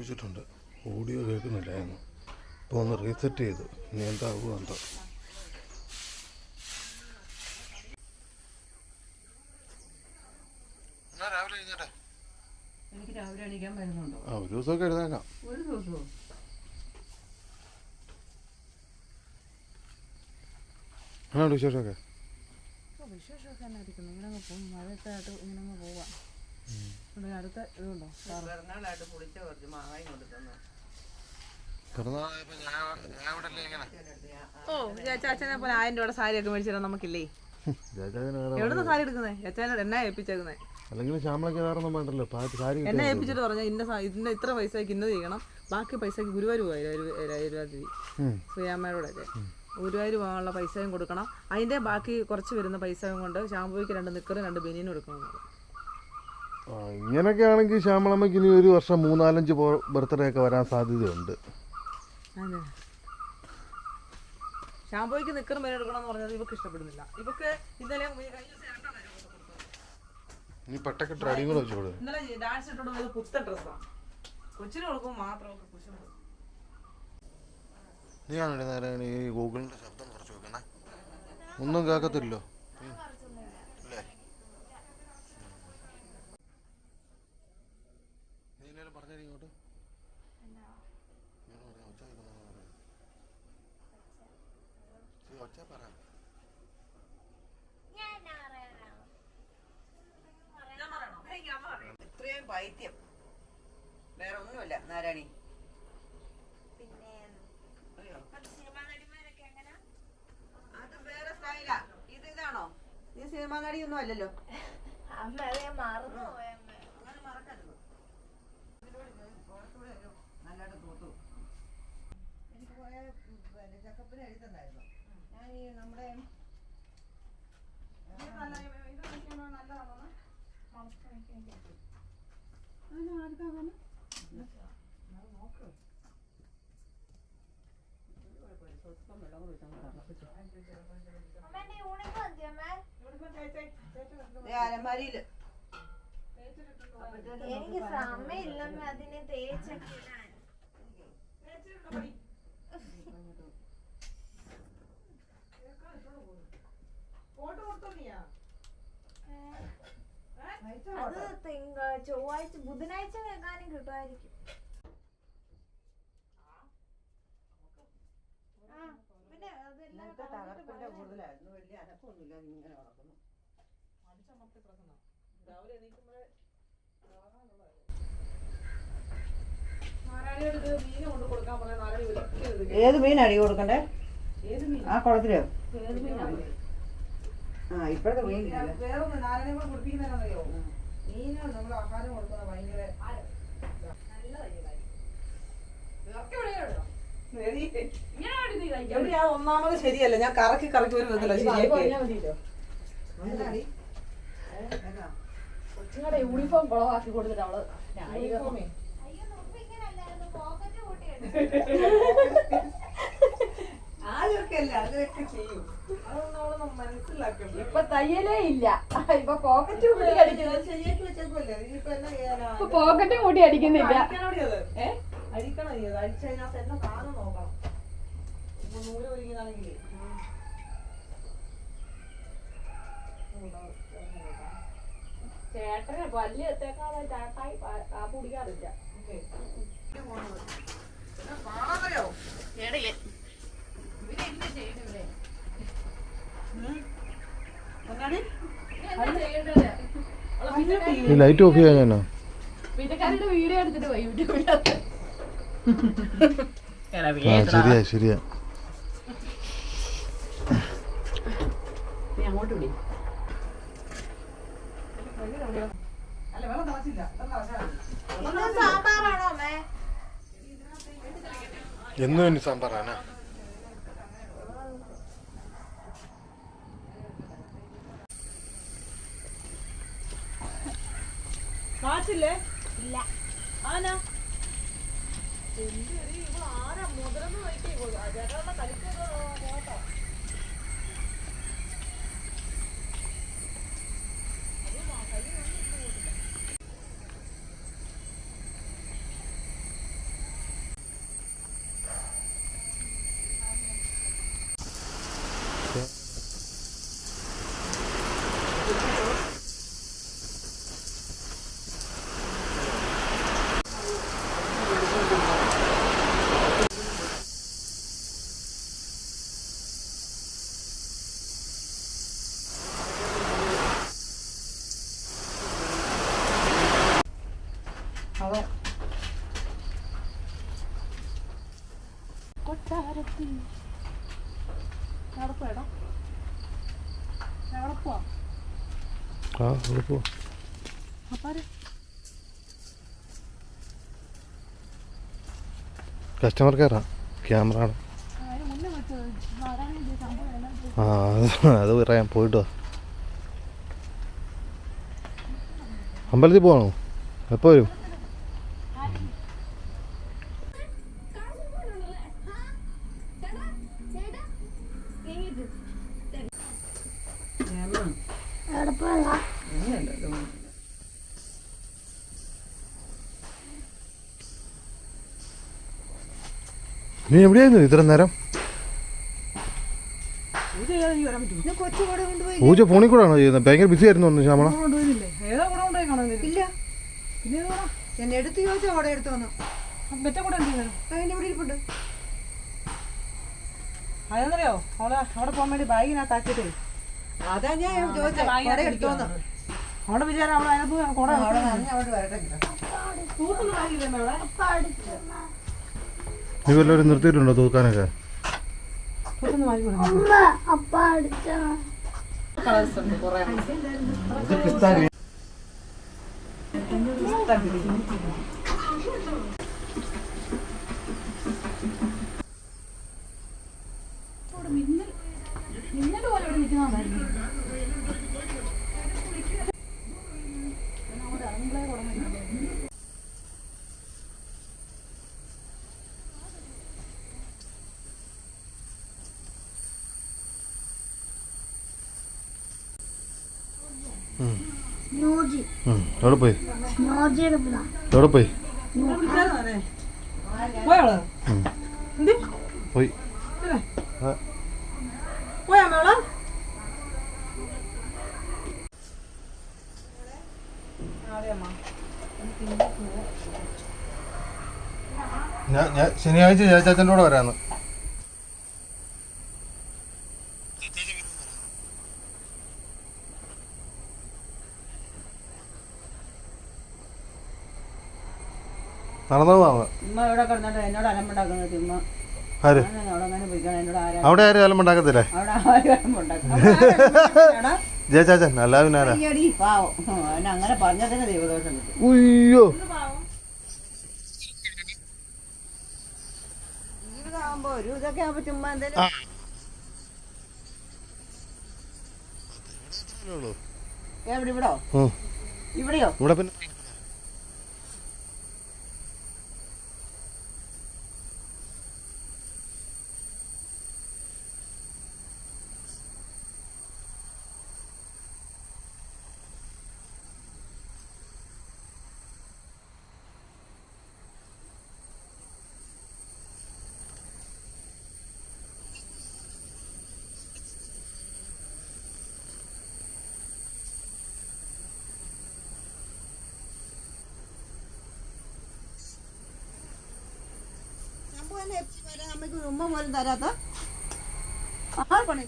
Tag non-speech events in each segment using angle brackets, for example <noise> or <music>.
ചോദിച്ചിട്ടുണ്ട്. ഓഡിയോ കേൾക്കുന്നില്ലായിരുന്നു. അപ്പോൾ ഒന്ന് റീസെറ്റ് ചെയ്തു. ഇനി എന്താകുമോ എന്തോ. ആ ഒരു ദിവസമൊക്കെ എഴുതാക്കാം ഒരു ദിവസവും എന്നാണ് വിശേഷമൊക്കെ? വിശേഷമൊക്കെ തന്നെ ഇരിക്കുന്നു. ഇങ്ങനെ അങ്ങ് മഴയൊക്കെ ആയിട്ട് ഇങ്ങനെ പോവാം. അടുത്ത ഇതുണ്ടോ? പിറന്നാളായിട്ട് പുളിച്ച കുറച്ച് മാങ്ങായും ഇവിടെ ഓ ചാച്ചനെ പോലെ ആയിരം രൂപയുടെ സാരി ഒക്കെ മേടിച്ചു തരാൻ നമുക്കില്ലേ എവിടുന്ന് സാരി എടുക്കുന്നേ? ചാച്ചനോട് എന്നാ ഏൽപ്പിച്ചേക്കുന്നേ? അല്ലെങ്കിൽ ശ്യാമളയ്ക്ക് വേറൊന്നും വേണ്ടല്ലോ. സാരി എന്നെ. ഏൽപ്പിച്ചിട്ട് പറഞ്ഞാൽ ഇന്ന ഇന്ന ഇത്ര പൈസക്ക് ഇന്നത് ചെയ്യണം. ബാക്കി പൈസക്ക് ഗുരുവായൂർ പോയാലും. ശ്രീയാമ്മയോടൊക്കെ ഗുരുവായൂർ പോകാനുള്ള പൈസയും കൊടുക്കണം. അതിന്റെ ബാക്കി കുറച്ച് വരുന്ന പൈസയും കൊണ്ട് ഷാമ്പൂയ്ക്ക് രണ്ട് നിക്കറും രണ്ട് ബനിയനും എടുക്കണം. ഇങ്ങനെയൊക്കെ ആണെങ്കിൽ ശ്യാമളമ്മയ്ക്ക് ഇനി ഒരു വർഷം മൂന്നാലഞ്ച് ബർത്ത്ഡേ ഒക്കെ വരാൻ സാധ്യതയുണ്ട്. അതെ. ഷാമ്പൂയ്ക്ക് നിക്കറും ബനിയനും എടുക്കണം എന്ന് പറഞ്ഞത് ഇവക്ക് ഇഷ്ടപ്പെടുന്നില്ല. ഇവക്ക് ഇന്നലെ കൂടെ വെച്ച് കൊടുക്കും. ഡാൻസ് ഇട്ടോണ്ട് പോയത് പുത്തൻ ഡ്രസ്സാണ്. കൊച്ചിന് കൊടുക്കും മാത്രം കുശും നീയാണോ നേരം ഈ ഗൂഗിളിന്റെ ശബ്ദം കുറച്ച് വെക്കണേ? ഒന്നും കേൾക്കത്തില്ലോ പൈത്യം വേറെ ഒന്നുമില്ല നാരായണി അറിയോ? അത് വേറെ സ്റ്റൈലാ ഇത് ഇതാണോ? നീ സിനിമാ നടിയൊന്നും അല്ലല്ലോ. അങ്ങനെ മറക്കരുത്. നല്ലതായിട്ട് തോർത്തു എനിക്ക് പോയ പിന്നെ ചെക്കപ്പിന് എഴുതുന്നായിരുന്നു ഞാൻ ഈ നമ്മുടെ അലമാരിയിൽ. എനിക്ക് സമയമില്ലമ്മ അതിനെ തേച്ചൊക്കെ ഇടാൻ. അത് തിങ്ക ചൊവ്വാഴ്ച ബുധനാഴ്ച കേൾക്കാനും കിട്ടുമായിരിക്കും. പിന്നെ അതെല്ലാം ഇന്നത്തെ തകർപ്പിന്റെ കൂടുതലായിരുന്നു വലിയ അനക്കമൊന്നുമില്ല ഇങ്ങനെ നടക്കുന്നു. ഏത് മീനാണ് ഈ കൊടുക്കണ്ടേ? ആ കുളത്തിലോ? ആ ഇപ്പോഴത്തെ മീൻ. വേറെ ഒന്ന് നാരായണി കൂടെ കുടിപ്പിക്കുന്നറിയോ മീന് നമ്മൾ ആഹാരം കൊടുക്കുന്ന ഭയങ്കര എവിടെയാ? ഒന്നാമത് ശരിയല്ല. ഞാൻ കറക്കി കറക്കി ഒരു വിധത്തില്ല ശരിയാക്കി? കൊച്ചുങ്ങളുടെ യൂണിഫോം കുളവാക്കി കൊടുത്തിട്ട് അവൾ യൂണിഫോമേ. <laughs> അയ്യോ മുമ്പ് ഇങ്ങനെ അല്ലായിരുന്നു പോക്കറ്റ് കൂട്ടി ആദ്യമൊക്കെ ചെയ്യും അതൊന്നും മനസ്സിലാക്കണം ഇപ്പൊ തയ്യലേ ഇല്ല. ഇപ്പൊ പോക്കറ്റ് കൂടി അടിക്കുന്നത് ശരിയാക്കി വെച്ചേക്കുമല്ലേ ഇനിയിപ്പോ എന്നാ ചെയ്യാനാ? ഇപ്പൊ പോക്കറ്റ് കൂടി അടിക്കുന്നില്ല. അടിക്കണം അത്? അടിച്ചതിനകത്ത് എന്നെ സാധനം നോക്കണം. ഇപ്പൊ നൂൽ ഒരുങ്ങിയതാണെങ്കിലേ ചേട്ടന് വലിയ എത്തേക്കാതെ ചേട്ടായി കാപ്പ് കുടിക്കാറില്ല. കാണാമല്ലോ ഈ ലൈറ്റ് ഓഫ് ചെയ്യാൻ ഞാനോ? വീഡിയോ എടുത്തിട്ട് പോയി ശരിയാ ശരിയാ. അങ്ങോട്ട് വിളി. അല്ല വെള്ളം തിളച്ചില്ല വെള്ളം തിളച്ചാൽ ഇന്ന് സാമ്പാറാണോ അമ്മേ എന്നും ഇനി സാമ്പാറാണ് കാച്ചില്ലേ ഇല്ല. ആനാ. ആരാ മുതലെന്ന് നോക്കി ചേട്ടാ കളിക്കുന്നത് പോയടാ. എവിടെ പോവാ. ആ അവിടെ പോ അപ്പാര് കസ്റ്റമർ കയറാം ക്യാമറ ആണ്. ആ അത് അത് പറയാം. പോയിട്ട് വാ. അമ്പലത്തിൽ പോകണോ എപ്പോൾ വരും? നീ എവിടെയായിരുന്നു ഇത്ര നേരം? പൂജ ഫോണിൽ കൂടെ ആണോ ചെയ്യുന്നത്? ഭയങ്കര ബിസി ആയിരുന്നു തോന്നുന്നു ശ്യാമള. എന്നെ എടുത്ത് ചോദിച്ചാൽ അവിടെ എടുത്തു വന്നു. മെറ്റം കൂടെ അതിന്റെ ഇവിടെ ഇരിപ്പുണ്ട്. അതെന്നറിയോ അവളെ അവിടെ പോകാൻ വേണ്ടി ബാഗിനകത്താക്കിയിട്ടേ. അതാ ഞാൻ ചോദിച്ചത് അവിടെ എടുത്തു വന്നു അവിടെ വിചാരം അവിടെ അതിനകത്ത് കൂടെ അവിടെ അവിടെ വരട്ടെ തൂക്കുന്ന ബാഗില്ലേ നീ വല്ലവരും നിർത്തിയിട്ടുണ്ടോ തൂക്കാനൊക്കെ? കളേഴ്സ് ഉണ്ട്? കുറേ. എവിടെ പോയി? എവിടെ പോയി? പോയി. പോയാ മേള? ഞാൻ ഞാൻ ശനിയാഴ്ച ചേച്ചാച്ചന്റെ കൂടെ വരാന്ന് നടന്നു പോവാ ഇവിടെ കിടന്നിട്ട് എന്നോട് അലമ്പുണ്ടാക്കുന്നത് ഉമ്മ ആര്? അവിടെ ആരാ അവിടെ ആരും അലമ്പ് ഉണ്ടാക്കത്തില്ലേ അവിടെ ആരും അലമ്പുണ്ടാക്കണം ജയചാച്ചൻ അല്ല പിന്നെ ആരാ? അങ്ങനെ പറഞ്ഞതിന് ദൈവദോഷം ഉയ്യോ. ജീവിതമാകുമ്പോ ഒരു ഇതൊക്കെ ആകുമ്പോ ചുമ്മാ എന്തേലും എവിടെ ഇവിടോ? ഇവിടെയോ? ഇവിടെ പിന്നെ അമ്മയ്ക്ക് ഒരു ഉമ്മ പോലും തരാത്ത ആ പണി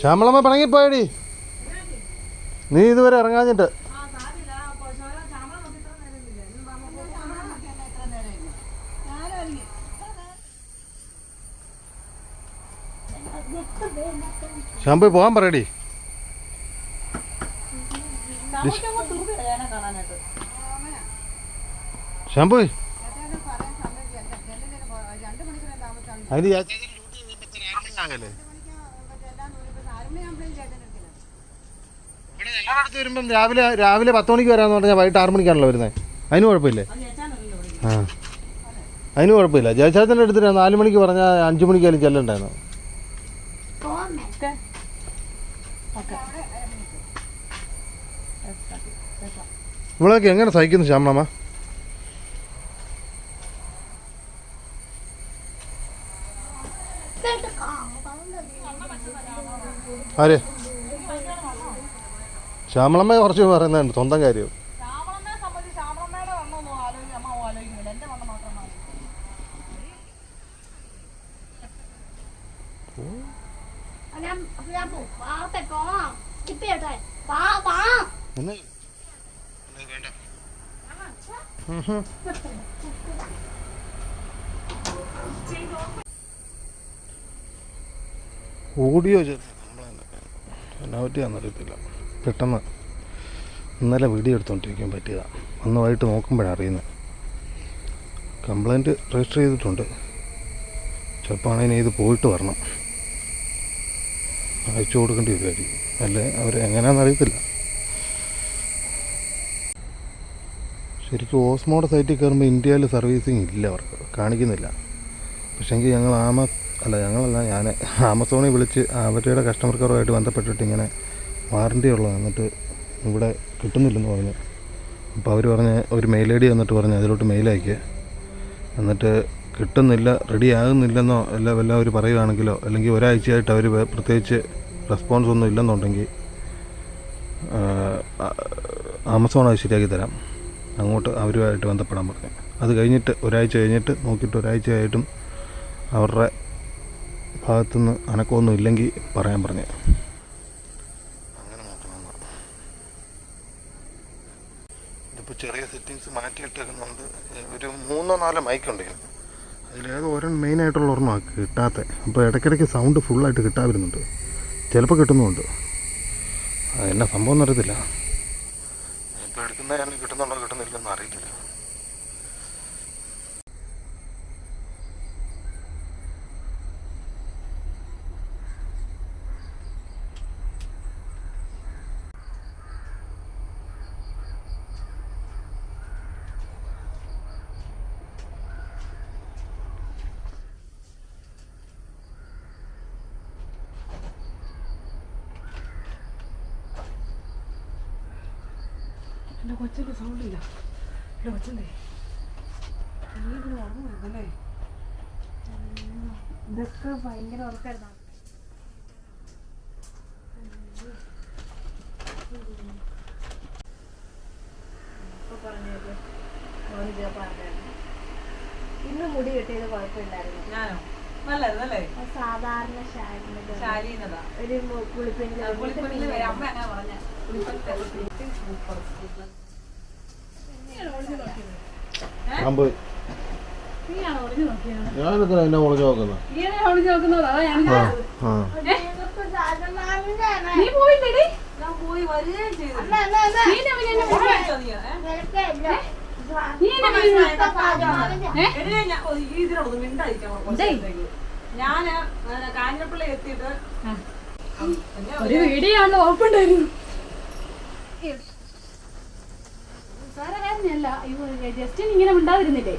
ശ്യാമളമ്മ പിണങ്ങിപ്പോയടി. നീ ഇതുവരെ ഇറങ്ങാഞ്ഞിട്ട്. ശാമ്പു പോകാൻ പറയടി. ശാമ്പു അതിന് എല്ലാം ഞങ്ങളുടെ അടുത്ത് വരുമ്പം രാവിലെ രാവിലെ പത്ത് മണിക്ക് വരാമെന്ന് പറഞ്ഞാൽ വൈകിട്ട് ആറ് മണിക്കാണല്ലോ വരുന്നത്. അതിന് കുഴപ്പമില്ലേ? ആ അതിന് കുഴപ്പമില്ല. ജയചാച്ചന്റെ അടുത്ത് നാല് മണിക്ക് പറഞ്ഞാൽ അഞ്ച് മണിക്കായാലും ചെല്ലണ്ടായിരുന്നു. ഇവളൊക്കെ എങ്ങനെ സഹിക്കുന്നു ശ്യാമളമ്മ ഇതൊക്കെ കാണാൻ ആര്? ശ്യാമളമ്മ കുറച്ച് പറയുന്നുണ്ട് സ്വന്തം കാര്യം. ഓടിയോ സംബന്ധിച്ച് എന്ന് പറ്റിയാണെന്നറിയത്തില്ല പെട്ടെന്ന് ഇന്നലെ വീഡിയോ എടുത്തുകൊണ്ടിരിക്കാൻ പറ്റിയതാണ് അന്ന് വൈകിട്ട് നോക്കുമ്പോഴാണ് അറിയുന്നത് കംപ്ലൈന്റ് രജിസ്റ്റർ ചെയ്തിട്ടുണ്ട്. ചിലപ്പോൾ ആണെങ്കിൽ ഇത് പോയിട്ട് വരണം. അയച്ചു കൊടുക്കേണ്ടി വരുമായിരിക്കും അല്ലേ? അവർ എങ്ങനെയാണെന്ന് അറിയത്തില്ല. ശരിക്കും ഓസ്മോടെ സൈറ്റിൽ കയറുമ്പോൾ ഇന്ത്യയിൽ സർവീസിങ് ഇല്ല അവർക്ക്. കാണിക്കുന്നില്ല. പക്ഷേങ്കിൽ ഞങ്ങൾ ആമ അല്ല ഞങ്ങളല്ല ഞാൻ ആമസോണിൽ വിളിച്ച് അവരുടെ കസ്റ്റമർ കെയറുമായിട്ട് ബന്ധപ്പെട്ടിട്ട് ഇങ്ങനെ വാറണ്ടി ഉള്ളത് എന്നിട്ട് ഇവിടെ കിട്ടുന്നില്ലെന്ന് പറഞ്ഞു. അപ്പോൾ അവർ പറഞ്ഞ് ഒരു മെയിൽ ഐ ഡി എന്നിട്ട് പറഞ്ഞ് അതിലോട്ട് മെയിൽ അയക്കുക എന്നിട്ട് കിട്ടുന്നില്ല റെഡി ആകുന്നില്ലെന്നോ അല്ല വല്ല അവർ പറയുകയാണെങ്കിലോ അല്ലെങ്കിൽ ഒരാഴ്ചയായിട്ട് അവർ പ്രത്യേകിച്ച് റെസ്പോൺസ് ഒന്നും ഇല്ലെന്നുണ്ടെങ്കിൽ ആമസോൺ അത് ശരിയാക്കി തരാം. അങ്ങോട്ട് അവരുമായിട്ട് ബന്ധപ്പെടാൻ പറഞ്ഞു. അത് കഴിഞ്ഞിട്ട് ഒരാഴ്ച കഴിഞ്ഞിട്ട് നോക്കിയിട്ട് ഒരാഴ്ചയായിട്ടും അവരുടെ ഭാഗത്തുനിന്ന് അനക്കമൊന്നും ഇല്ലെങ്കിൽ പറയാൻ പറഞ്ഞു. അങ്ങനെ നോക്കണമെന്ന് ഇതിപ്പോൾ ചെറിയ സെറ്റിങ്സ് മാറ്റിയിട്ടേക്കുന്നുണ്ട്. ഒരു മൂന്നോ നാലോ മൈക്കുണ്ട് അതിലേത് ഒരെണ്ണം മെയിനായിട്ടുള്ള ഒരെണ്ണമാണ് കിട്ടാത്ത. അപ്പോൾ ഇടയ്ക്കിടയ്ക്ക് സൗണ്ട് ഫുള്ളായിട്ട് കിട്ടാതിരുന്നുണ്ട്. ചിലപ്പോൾ കിട്ടുന്നുണ്ട് എന്നാ സംഭവം എന്നറിയത്തില്ല ഇപ്പോൾ എടുക്കുന്ന കിട്ടുന്നുണ്ടോ കിട്ടുന്നില്ലെന്ന് അറിയത്തില്ല. എന്റെ കൊച്ചിന്റെ സൗണ്ട് ഇല്ല എന്റെ കൊച്ചിന്റെ എല്ലാവരും ഉറങ്ങുമായിരുന്നല്ലേ ഇതൊക്കെ ഭയങ്കര ഉറക്കായിരുന്നു ഇന്ന് മുടി കെട്ടിയത് കുഴപ്പമില്ലായിരുന്നു ഞാനോ സാധാരണ ശാലിനത്. ഒരു പുളിപ്പിന്റെ വരെ. അമ്മ അങ്ങനെ പറഞ്ഞ. പുളിപ്പല്ലിൽ സൂപ്പർ അമ്പത് ഞാനെത്ര എന്നെ ഒളിഞ്ഞു നോക്കുന്നത്? നീ ഞാൻ കാഞ്ഞിരപ്പള്ളി എത്തിയിട്ട് ഒരു വീഡിയോ ആണല്ലോ ഓപ്പൺ ഉണ്ടായിരുന്നു സാറെ കാര്യമല്ല ജസ്റ്റിൻ ഇങ്ങനെ മിണ്ടാതിരുന്നില്ലേ?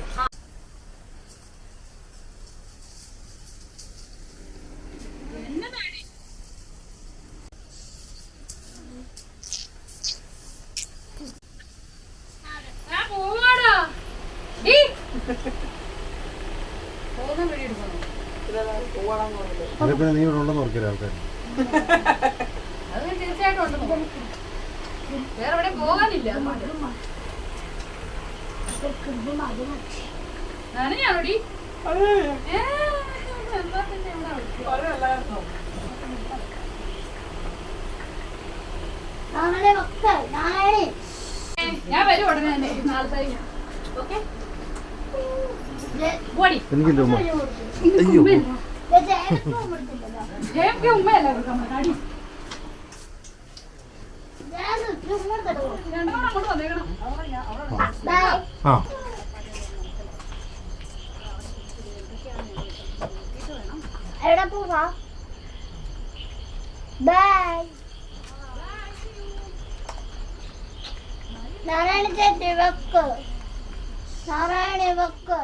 അത് പിന്നെ നീ ഇവിടെ ഉണ്ടെന്ന് ഓർക്കില്ല ആൾക്കാർ അത് തീർച്ചയായിട്ടും ഉണ്ടെന്ന് വേറെ എവിടെ പോകാനില്ല നനഞ്ഞാണോടി ഏ, എന്താ പിന്നെ ഇവിടെ വിളിച്ചത്? നാളെ വെക്ക ആൾക്കാർ ഞാൻ വരും ഉടനെ തന്നെ. നാളത്തെ ഓക്കെ? ഓടി എനിക്കില്ല അയ്യോ. ആ. എവിടെ പോവാ ബൈ നാരായണ ചേട്ടി വെക്ക് നാരായണ വെക്ക്